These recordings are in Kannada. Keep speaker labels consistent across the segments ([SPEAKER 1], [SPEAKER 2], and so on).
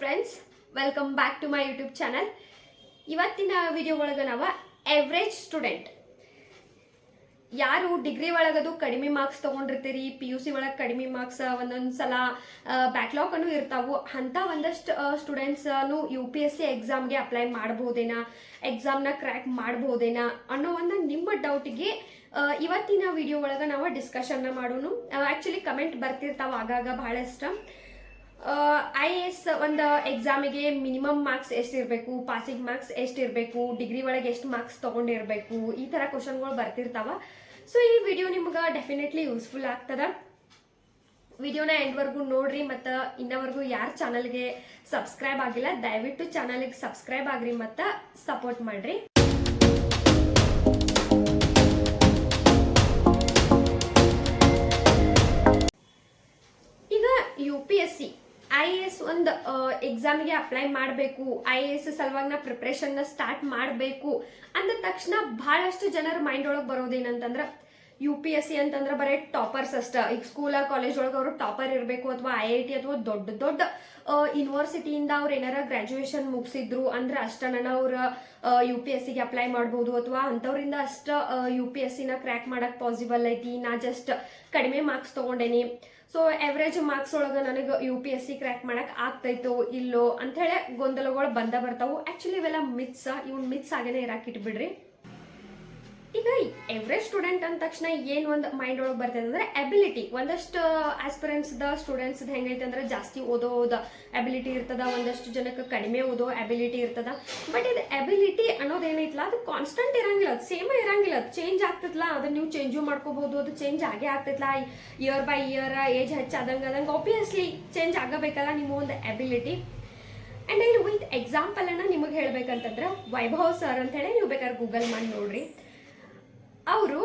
[SPEAKER 1] Friends welcome back to my YouTube channel ಇವತ್ತಿನ ವಿಡಿಯೋ ಒಳಗೆ ನಾವು ಎವ್ರೇಜ್ ಸ್ಟೂಡೆಂಟ್ ಯಾರು ಡಿಗ್ರಿ ಒಳಗದು ಕಡಿಮೆ ಮಾರ್ಕ್ಸ್ ತಗೊಂಡಿರ್ತೀರಿ ಪಿ ಯು ಸಿ ಒಳಗೆ ಕಡಿಮೆ ಮಾರ್ಕ್ಸ್ ಒಂದೊಂದು ಸಲ ಬ್ಯಾಕ್ಲಾಗ್ ಅನ್ನು ಇರ್ತಾವು. ಅಂತ ಒಂದಷ್ಟು ಸ್ಟೂಡೆಂಟ್ಸನು ಯು ಪಿ ಎಸ್ ಸಿ ಎಕ್ಸಾಮ್ಗೆ ಅಪ್ಲೈ ಮಾಡ್ಬೋದೇನಾ ಎಕ್ಸಾಮ್ನ ಕ್ರ್ಯಾಕ್ ಮಾಡ್ಬೋದೇನಾ ಅನ್ನೋ ಒಂದು ನಿಮ್ಮ ಡೌಟ್ಗೆ ಇವತ್ತಿನ ವಿಡಿಯೋ ಒಳಗೆ ನಾವು ಡಿಸ್ಕಷನ್ನ ಮಾಡೋಣ ಆ್ಯಕ್ಚುಲಿ ಕಮೆಂಟ್ ಬರ್ತಿರ್ತಾವ ಆಗಾಗ ಭಾಳಷ್ಟು. ಐ ಎ ಎಸ್ ಒಂದು ಎಕ್ಸಾಮಿಗೆ ಮಿನಿಮಮ್ ಮಾರ್ಕ್ಸ್ ಎಷ್ಟಿರಬೇಕು ಪಾಸಿಂಗ್ ಮಾರ್ಕ್ಸ್ ಎಷ್ಟಿರಬೇಕು ಡಿಗ್ರಿ ಒಳಗೆ ಎಷ್ಟು ಮಾರ್ಕ್ಸ್ ತೊಗೊಂಡಿರಬೇಕು, ಈ ಥರ ಕ್ವಶನ್ಗಳು ಬರ್ತಿರ್ತಾವ. ಸೊ ಈ ವಿಡಿಯೋ ನಿಮ್ಗೆ ಡೆಫಿನೆಟ್ಲಿ ಯೂಸ್ಫುಲ್ ಆಗ್ತದೆ. ವಿಡಿಯೋನ ಎಂಡ್ವರೆಗೂ ನೋಡ್ರಿ ಮತ್ತು ಇನ್ನವರೆಗೂ ಯಾರು ಚಾನಲ್ಗೆ ಸಬ್ಸ್ಕ್ರೈಬ್ ಆಗಿಲ್ಲ, ದಯವಿಟ್ಟು ಚಾನಲ್ಗೆ ಸಬ್ಸ್ಕ್ರೈಬ್ ಆಗ್ರಿ ಮತ್ತು ಸಪೋರ್ಟ್ ಮಾಡಿರಿ. ಈಗ U P S C I A S ಒಂದು ಎಕ್ಸಾಮ್ಗೆ ಅಪ್ಲೈ ಮಾಡಬೇಕು. ಐ ಎ ಎಸ್ ಸಲುವಾಗಿ ನಾ ಪ್ರಿಪ್ರೇಷನ್ನ ಸ್ಟಾರ್ಟ್ ಮಾಡಬೇಕು. ಅಂದ ತಕ್ಷಣ ಬಹಳಷ್ಟು ಜನರ ಮೈಂಡ್ ಒಳಗೆ ಬರೋದೇನಂತಂದ್ರೆ ಯು ಪಿ ಎಸ್ ಸಿ ಅಂತಂದ್ರೆ ಬರೀ ಟಾಪರ್ಸ್ ಅಷ್ಟ ಈಗ ಸ್ಕೂಲ ಕಾಲೇಜ್ ಒಳಗೆ ಅವರು ಟಾಪರ್ ಇರಬೇಕು ಅಥವಾ ಐ ಐ ಟಿ ಅಥವಾ ದೊಡ್ಡ ದೊಡ್ಡ ಯೂನಿವರ್ಸಿಟಿಯಿಂದ ಅವ್ರು ಏನಾರ ಗ್ರ್ಯಾಜುಯೇಷನ್ ಮುಗಿಸಿದ್ರು ಅಂದ್ರೆ ಅಷ್ಟ ಅವ್ರ ಯು ಪಿ ಎಸ್ ಸಿಗೆ ಅಪ್ಲೈ ಮಾಡ್ಬೋದು ಅಥವಾ ಅಂಥವ್ರಿಂದ ಅಷ್ಟ ಯು ಪಿ ಎಸ್ ಸಿನ ಕ್ರ್ಯಾಕ್ ಮಾಡಕ್ ಪಾಸಿಬಲ್ ಐತಿ. ನಾ ಜಸ್ಟ್ ಕಡಿಮೆ ಮಾರ್ಕ್ಸ್ ತಗೊಂಡೇನಿ. ಸೊ ಎವರೇಜ್ ಮಾರ್ಕ್ಸ್ ಒಳಗೆ ನನಗೆ U P S C crack ಮಾಡಕ್ ಆಗ್ತೈತೋ ಇಲ್ಲೋ ಅಂಥೇಳಿ ಗೊಂದಲಗಳು ಬಂದ ಬರ್ತಾವು. ಆಕ್ಚುಲಿ ಇವೆಲ್ಲ ಮಿತ್ಸ ಇವನ್ ಮಿತ್ಸ್ ಆಗೇನೆ ಇರಾಕ್ ಇಟ್ಬಿಡ್ರಿ. ಈಗ ಎವ್ರೇಜ್ ಸ್ಟೂಡೆಂಟ್ ಅಂದ ತಕ್ಷಣ ಏನ್ ಒಂದು ಮೈಂಡ್ ಒಳಗೆ ಬರ್ತದೆ ಅಂದ್ರೆ ಅಬಿಲಿಟಿ ಒಂದಷ್ಟು ಆಸ್ಪಿರೆಂಟ್ಸ್ ದ ಸ್ಟೂಡೆಂಟ್ಸ್ ಹೆಂಗೈತೆ ಅಂದ್ರೆ ಜಾಸ್ತಿ ಓದೋದ ಅಬಿಲಿಟಿ ಇರ್ತದ, ಒಂದಷ್ಟು ಜನಕ್ಕೆ ಕಡಿಮೆ ಓದೋ ಅಬಿಲಿಟಿ ಇರ್ತದ. ಬಟ್ ಇದು ಅಬಿಲಿಟಿ ಅನ್ನೋದೇನೈತಲ್ಲ ಅದು ಕಾನ್ಸ್ಟಂಟ್ ಇರಂಗಿಲ್ಲ, ಅದು ಸೇಮ್ ಇರಂಗಿಲ್ಲ, ಅದು ಚೇಂಜ್ ಆಗ್ತದಲ್ಲ ಅದನ್ನ ನೀವು ಚೇಂಜು ಮಾಡ್ಕೋಬಹುದು, ಅದು ಚೇಂಜ್ ಆಗೇ ಆಗ್ತೈತಲ್ಲ ಇಯರ್ ಬೈ ಇಯರ್ ಏಜ್ ಹೆಚ್ಚಾದಂಗೆ ಆದಂಗೆ ಆಬ್ವಿಯಸ್ಲಿ ಚೇಂಜ್ ಆಗಬೇಕಲ್ಲ ನಿಮ್ಮ ಒಂದು ಅಬಿಲಿಟಿ ಆ್ಯಂಡ್ ಇಲ್ಲಿ ವಿತ್ ಎಕ್ಸಾಂಪಲ್ ಅನ್ನ ನಿಮಗೆ ಹೇಳ್ಬೇಕಂತಂದ್ರೆ, ವೈಭವ್ ಸರ್ ಅಂತ ಹೇಳಿ ನೀವು ಬೇಕಾದ್ರೆ ಗೂಗಲ್ ಮಾಡಿ ನೋಡ್ರಿ. ಅವರು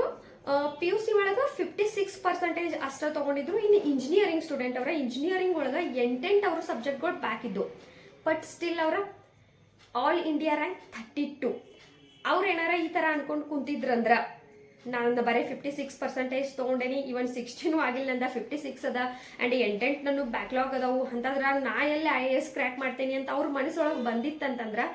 [SPEAKER 1] ಪಿ ಯು ಸಿ ಒಳಗೆ ಫಿಫ್ಟಿ ಸಿಕ್ಸ್ ಪರ್ಸೆಂಟೇಜ್ ಅಷ್ಟ ತಗೊಂಡಿದ್ರು. ಇನ್ನು ಇಂಜಿನಿಯರಿಂಗ್ ಸ್ಟೂಡೆಂಟ್ ಅವರ ಇಂಜಿನಿಯರಿಂಗ್ ಒಳಗೆ ಎಂಟೆಂಟು ಅವ್ರ ಸಬ್ಜೆಕ್ಟ್ಗಳು ಬ್ಯಾಕ್ ಇದ್ದು. ಬಟ್ ಸ್ಟಿಲ್ ಅವರ all India rank thirty two ಅವ್ರು ಏನಾರ ಈ ಥರ ಅನ್ಕೊಂಡು ಕುಂತಿದ್ರಂದ್ರ ನಾನು ಬರೀ ಫಿಫ್ಟಿ ಸಿಕ್ಸ್ ಪರ್ಸೆಂಟೇಜ್ ತೊಗೊಂಡೇನಿ ಇವನ್ ಸಿಕ್ಸ್ಟೀನು ಆಗಿಲ್ಲ ಅಂದ ಫಿಫ್ಟಿ ಸಿಕ್ಸ್ ಅದ ಆ್ಯಂಡ್ ಎಂಟೆಂಟ್ ನಾನು ಬ್ಯಾಕ್ಲಾಗ್ ಅದಾವು. ಅಂತಂದ್ರೆ ನಾ ಎಲ್ಲಿ ಐ ಎ ಎಸ್ ಕ್ರ್ಯಾಕ್ ಮಾಡ್ತೇನೆ ಅಂತ ಅವ್ರ ಮನಸ್ಸೊಳಗೆ ಬಂದಿತ್ತಂತಂದ್ರೆ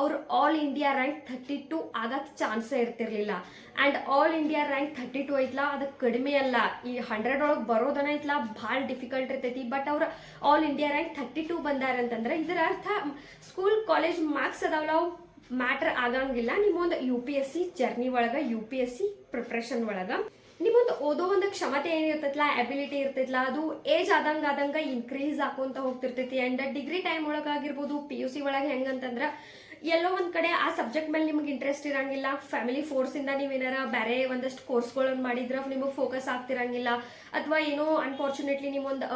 [SPEAKER 1] ಅವ್ರು all India rank thirty two ಆಗಕ್ಕೆ ಚಾನ್ಸೇ ಇರ್ತಿರ್ಲಿಲ್ಲ. And all India rank thirty two ಐತ್ಲಾ ಅದು ಕಡಿಮೆ ಅಲ್ಲ. ಈ ಹಂಡ್ರೆಡ್ ಒಳಗೆ ಬರೋದನ್ನ ಐತ್ಲಾ, ಭಾಳ ಡಿಫಿಕಲ್ಟ್ ಇರ್ತೈತಿ. ಬಟ್ ಅವ್ರು all India rank thirty two ಬಂದಾರ ಅಂತಂದ್ರೆ ಇದರ ಅರ್ಥ ಸ್ಕೂಲ್ ಕಾಲೇಜ್ ಮಾರ್ಕ್ಸ್ ಅದಾವಲ್ಲ ಅವು ಮ್ಯಾಟ್ರ್ ಆಗಂಗಿಲ್ಲ. ನಿಮ್ಮೊಂದು U P S C journey ಒಳಗೆ U P S C preparation ಒಳಗೆ, ನಿಮ್ಮೊಂದು ಓದೋ ಒಂದು ಕ್ಷಮತೆ ಏನಿರ್ತೈತಲ್ಲ ಅಬಿಲಿಟಿ ಇರ್ತೈತಲ್ಲ ಅದು ಏಜ್ ಆದಂಗ ಆದಂಗ ಇನ್ಕ್ರೀಸ್ ಆಕೊಂತ ಹೋಗ್ತಿರ್ತೈತಿ. ಅಂಡ್ ಡಿಗ್ರಿ ಟೈಮ್ ಒಳಗಾಗಿರ್ಬೋದು ಪಿ ಯು ಸಿ ಒಳಗೆ ಹೆಂಗಂತಂದ್ರೆ ಎಲ್ಲೋ ಒಂದ್ ಕಡೆ ಆ ಸಬ್ಜೆಕ್ಟ್ ಮೇಲೆ ನಿಮ್ಗೆ ಇಂಟ್ರೆಸ್ಟ್ ಇರಂಗಿಲ್ಲ ಫ್ಯಾಮಿಲಿ ಫೋರ್ಸ್ ಇಂದ ನೀವೇನಾರ ಬೇರೆ ಒಂದಷ್ಟು ಕೋರ್ಸ್ಗಳನ್ನು ಮಾಡಿದ್ರೆ ನಿಮಗೆ ಫೋಕಸ್ ಆಗ್ತಿರಂಗಿಲ್ಲ, ಅಥವಾ ಏನೋ ಅನ್ಫಾರ್ಚುನೇಟ್ಲಿ ನಿಮ್ಮೊಂದು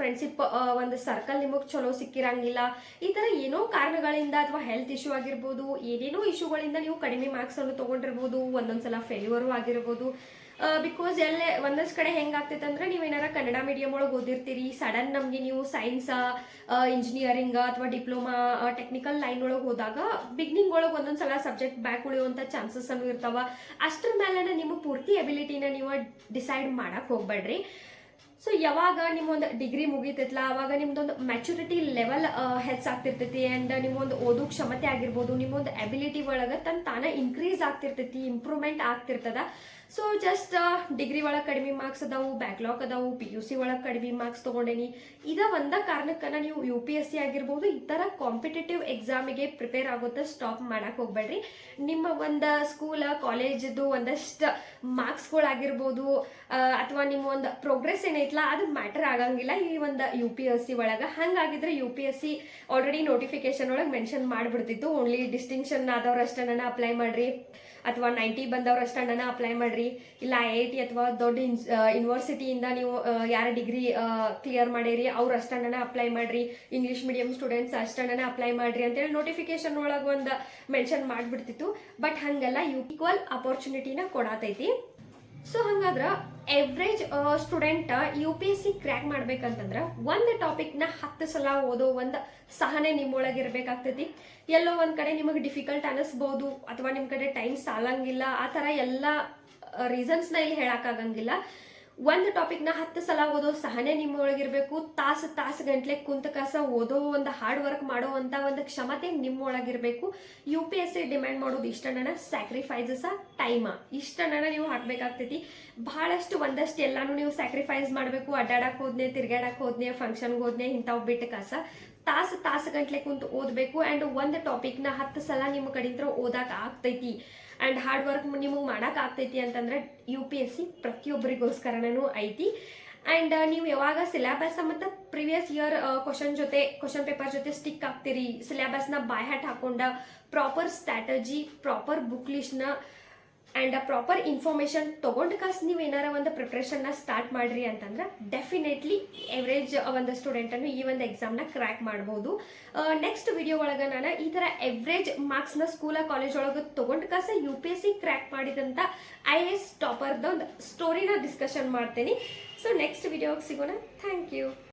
[SPEAKER 1] ಫ್ರೆಂಡ್ಶಿಪ್ ಒಂದು ಸರ್ಕಲ್ ನಿಮಗೆ ಚಲೋ ಸಿಕ್ಕಿರಂಗಿಲ್ಲ, ಈ ತರ ಏನೋ ಕಾರಣಗಳಿಂದ ಅಥವಾ ಹೆಲ್ತ್ ಇಶ್ಯೂ ಆಗಿರ್ಬೋದು, ಏನೇನೋ ಇಶ್ಯೂಗಳಿಂದ ನೀವು ಕಡಿಮೆ ಮಾರ್ಕ್ಸ್ ಅನ್ನು ತಗೊಂಡಿರ್ಬೋದು, ಒಂದೊಂದ್ಸಲ ಫೇಲ್ಯೂರು ಆಗಿರ್ಬೋದು ಬಿಕಾಸ್ ಎಲ್ಲೇ ಒಂದಷ್ಟು ಕಡೆ ಹೆಂಗಾಗ್ತೈತೆ ಅಂದ್ರೆ ಏನಾರ ಕನ್ನಡ ಮೀಡಿಯಂ ಒಳಗೆ ಓದಿರ್ತೀರಿ ಸಡನ್ ನಮಗೆ ನೀವು ಸೈನ್ಸ್ ಇಂಜಿನಿಯರಿಂಗ್ ಅಥವಾ ಡಿಪ್ಲೊಮಾ ಟೆಕ್ನಿಕಲ್ ಲೈನ್ ಒಳಗೆ ಹೋದಾಗ ಬಿಗ್ನಿಂಗ್ ಒಳಗೆ ಒಂದೊಂದ್ಸಲ ಸಬ್ಜೆಕ್ಟ್ ಬ್ಯಾಕ್ ಉಳಿಯುವಂಥ ಚಾನ್ಸಸ್ ಅನ್ನು ಇರ್ತಾವ. ಅಷ್ಟರ ಮೇಲೆ ನಿಮ್ಮ ಪೂರ್ತಿ ಎಬಿಲಿಟಿನ ನೀವು ಡಿಸೈಡ್ ಮಾಡಕ್ ಹೋಗ್ಬೇಡ್ರಿ. ಸೊ ಯಾವಾಗ ನಿಮ್ಮೊಂದು ಡಿಗ್ರಿ ಮುಗಿತೈತಲ್ಲ ಅವಾಗ ನಿಮ್ದೊಂದು ಮೆಚುರಿಟಿ ಲೆವೆಲ್ ಹೆಚ್ಚಾಗ್ತಿರ್ತೈತಿ ಆ್ಯಂಡ್ ನಿಮ್ಮೊಂದು ಓದೋ ಕ್ಷಮತೆ ಆಗಿರ್ಬೋದು, ನಿಮ್ಮೊಂದು ಅಬಿಲಿಟಿ ಒಳಗೆ ತನ್ನ ತಾನೇ ಇನ್ಕ್ರೀಸ್ ಆಗ್ತಿರ್ತೈತಿ ಇಂಪ್ರೂವ್ಮೆಂಟ್ ಆಗ್ತಿರ್ತದ. ಸೊ ಜಸ್ಟ್ ಡಿಗ್ರಿ ಒಳಗೆ ಕಡಿಮೆ ಮಾರ್ಕ್ಸ್ ಅದಾವು ಬ್ಯಾಕ್ಲಾಗ್ ಅದಾವು ಪಿ ಯು ಸಿ ಒಳಗೆ ಕಡಿಮೆ ಮಾರ್ಕ್ಸ್ ತೊಗೊಂಡೇನಿ. ಇದ ಒಂದ ಕಾರಣಕ್ಕನ ನೀವು ಯು ಪಿ ಎಸ್ ಸಿ ಆಗಿರ್ಬೋದು, ಈ ಥರ ಕಾಂಪಿಟೇಟಿವ್ ಎಕ್ಸಾಮಿಗೆ ಪ್ರಿಪೇರ್ ಆಗೋದ ಸ್ಟಾಪ್ ಮಾಡಕ್ಕೆ ಹೋಗ್ಬೇಡ್ರಿ. ನಿಮ್ಮ ಒಂದು ಸ್ಕೂಲ ಕಾಲೇಜದು ಒಂದಷ್ಟು ಮಾರ್ಕ್ಸ್ಗಳಾಗಿರ್ಬೋದು ಅಥವಾ ನಿಮ್ಮ ಒಂದು ಪ್ರೋಗ್ರೆಸ್ ಏನೈತಲ್ಲ ಅದು ಮ್ಯಾಟರ್ ಆಗಂಗಿಲ್ಲ. ಈ ಒಂದು ಯು ಪಿ ಎಸ್ ಸಿ ಒಳಗೆ. ಹಂಗಾಗಿದ್ರೆ U P S C already notification ಒಳಗೆ ಮೆನ್ಷನ್ ಮಾಡಿಬಿಡ್ತಿತ್ತು. ಓನ್ಲಿ ಡಿಸ್ಟಿಂಕ್ಷನ್ ಆದವ್ರಷ್ಟೇ ಅಪ್ಲೈ ಮಾಡ್ರಿ. ಅಥವಾ ನೈಂಟಿ ಬಂದವ್ರು ಅಣ್ಣನ ಅಪ್ಲೈ ಮಾಡ್ರಿ. ಇಲ್ಲ ಐ ಐ ಟಿ ಅಥವಾ ದೊಡ್ಡ ಇನ್ಸ್ ಯೂನಿವರ್ಸಿಟಿಯಿಂದ ನೀವು ಯಾರ ಡಿಗ್ರಿ ಕ್ಲಿಯರ್ ಮಾಡಿರಿ, ಅವ್ರು ಅಷ್ಟನ್ನ ಅಪ್ಲೈ ಮಾಡ್ರಿ. ಇಂಗ್ಲೀಷ್ ಮೀಡಿಯಂ ಸ್ಟೂಡೆಂಟ್ಸ್ ಅಷ್ಟನ್ನ ಅಪ್ಲೈ ಮಾಡ್ರಿ ಅಂತೇಳಿ ನೋಟಿಫಿಕೇಶನ್ ಒಳಗೆ ಒಂದು ಮೆನ್ಷನ್ ಮಾಡಿಬಿಡ್ತಿತ್ತು. ಬಟ್ ಹಂಗೆಲ್ಲ ಈಕ್ವಲ್ ಅಪರ್ಚುನಿಟಿನ ಕೊಡತೈತಿ. ಸೊ ಹಂಗಾದ್ರೆ average student U P S C crack ಮಾಡ್ಬೇಕಂತಂದ್ರೆ ಒಂದು ಟಾಪಿಕ್ನ ಹತ್ತು ಸಲ ಓದೋ ಒಂದು ಸಹನೆ ನಿಮ್ಮೊಳಗೆ ಇರಬೇಕಾಗ್ತೈತಿ. ಎಲ್ಲೋ ಒಂದು ಕಡೆ ನಿಮಗೆ ಡಿಫಿಕಲ್ಟ್ ಅನಿಸ್ಬೋದು, ಅಥವಾ ನಿಮ್ಮ ಕಡೆ ಟೈಮ್ ಸಾಲಂಗಿಲ್ಲ, ಆ ಥರ ಎಲ್ಲ ರೀಸನ್ಸ್ನ ಇಲ್ಲಿ ಹೇಳೋಕ್ಕಾಗಂಗಿಲ್ಲ ಒಂದು ಟಾಪಿಕ್ನ ಹತ್ತು ಸಲ ಓದೋ ಸಹನೆ ನಿಮ್ಮೊಳಗಿರ್ಬೇಕು, ತಾಸು ತಾಸು ಗಂಟ್ಲೆ ಕುಂತ ಕಸ ಓದೋ ಒಂದು ಹಾರ್ಡ್ ವರ್ಕ್ ಮಾಡೋ ಅಂತ ಒಂದು ಕ್ಷಮತೆ ನಿಮ್ಮೊಳಗಿರ್ಬೇಕು. U P S C demand ಮಾಡೋದು ಇಷ್ಟಣ್ಣ ಸ್ಯಾಕ್ರಿಫೈಸಸ್ ಟೈಮ ಇಷ್ಟಣ್ಣ ನೀವು ಹಾಕ್ಬೇಕಾಗ್ತೈತಿ. ಬಹಳಷ್ಟು ಒಂದಷ್ಟು ಎಲ್ಲಾನು ನೀವು ಸ್ಯಾಕ್ರಿಫೈಸ್ ಮಾಡಬೇಕು. ಅಡ್ಡಾಡಕ್ಕೆ ಹೋದ್ನೆ ತಿರ್ಗಾಡಕ್ ಹೋದ್ನೆ ಫಂಕ್ಷನ್ಗೆ ಹೋದ್ನೆ ಇಂಥವು ಬಿಟ್ಟು ಕಸ. ತಾಸು ತಾಸು ಗಂಟ್ಲೆ ಕುಂತು ಓದಬೇಕು ಆ್ಯಂಡ್ ಒಂದು ಟಾಪಿಕ್ನ ಹತ್ತು ಸಲ ನಿಮ್ಮ ಕಡೆಯಿಂದ ಓದಕ್ಕೆ ಆಗ್ತೈತಿ. ಆ್ಯಂಡ್ ಹಾರ್ಡ್ ವರ್ಕ್ ನಿಮಗೆ ಮಾಡಕ್ಕೆ ಆಗ್ತೈತಿ ಅಂತಂದ್ರೆ ಯು ಪಿ ಎಸ್ ಸಿ ಪ್ರತಿಯೊಬ್ಬರಿಗೋಸ್ಕರನೂ ಐತಿ. ಆ್ಯಂಡ್ ನೀವು ಯಾವಾಗ ಸಿಲೆಬಸ್ ಮತ್ತು ಪ್ರಿವಿಯಸ್ ಇಯರ್ ಕ್ವಶನ್ ಜೊತೆ ಕ್ವಶನ್ ಪೇಪರ್ ಜೊತೆ ಸ್ಟಿಕ್ ಆಗ್ತೀರಿ. ಸಿಲೆಬಸ್ನ ಬಾಯ್ ಹ್ಯಾಟ್ ಹಾಕೊಂಡ ಪ್ರಾಪರ್ ಸ್ಟ್ರಾಟಜಿ ಪ್ರಾಪರ್ ಬುಕ್ ಲಿಸ್ಟ್ನ ಆ್ಯಂಡ್ ಪ್ರಾಪರ್ ಇನ್ಫಾರ್ಮೇಷನ್ ತೊಗೊಂಡು ಕಾಸ್ ನೀವು ಏನಾರ ಒಂದು ಪ್ರಿಪ್ರೇಷನ್ನ ಸ್ಟಾರ್ಟ್ ಮಾಡ್ರಿ ಅಂತಂದ್ರೆ ಡೆಫಿನೆಟ್ಲಿ ಎವ್ರೇಜ್ ಒಂದು ಸ್ಟೂಡೆಂಟನ್ನು ಈ ಒಂದು ಎಕ್ಸಾಮ್ನ ಕ್ರ್ಯಾಕ್ ಮಾಡ್ಬೋದು. ನೆಕ್ಸ್ಟ್ ವಿಡಿಯೋ ಒಳಗೆ ನಾನು ಈ ಥರ ಎವ್ರೇಜ್ ಮಾರ್ಕ್ಸ್ನ ಸ್ಕೂಲ ಕಾಲೇಜ್ ಒಳಗೆ ತೊಗೊಂಡು ಕಾಸ U P S C crack ಮಾಡಿದಂಥ ಐ ಎ ಎಸ್ ಟಾಪರ್ದ ಒಂದು ಸ್ಟೋರಿನ ಡಿಸ್ಕಷನ್ ಮಾಡ್ತೀನಿ. ಸೊ ನೆಕ್ಸ್ಟ್ ವಿಡಿಯೋಗೆ ಸಿಗೋಣ. Thank you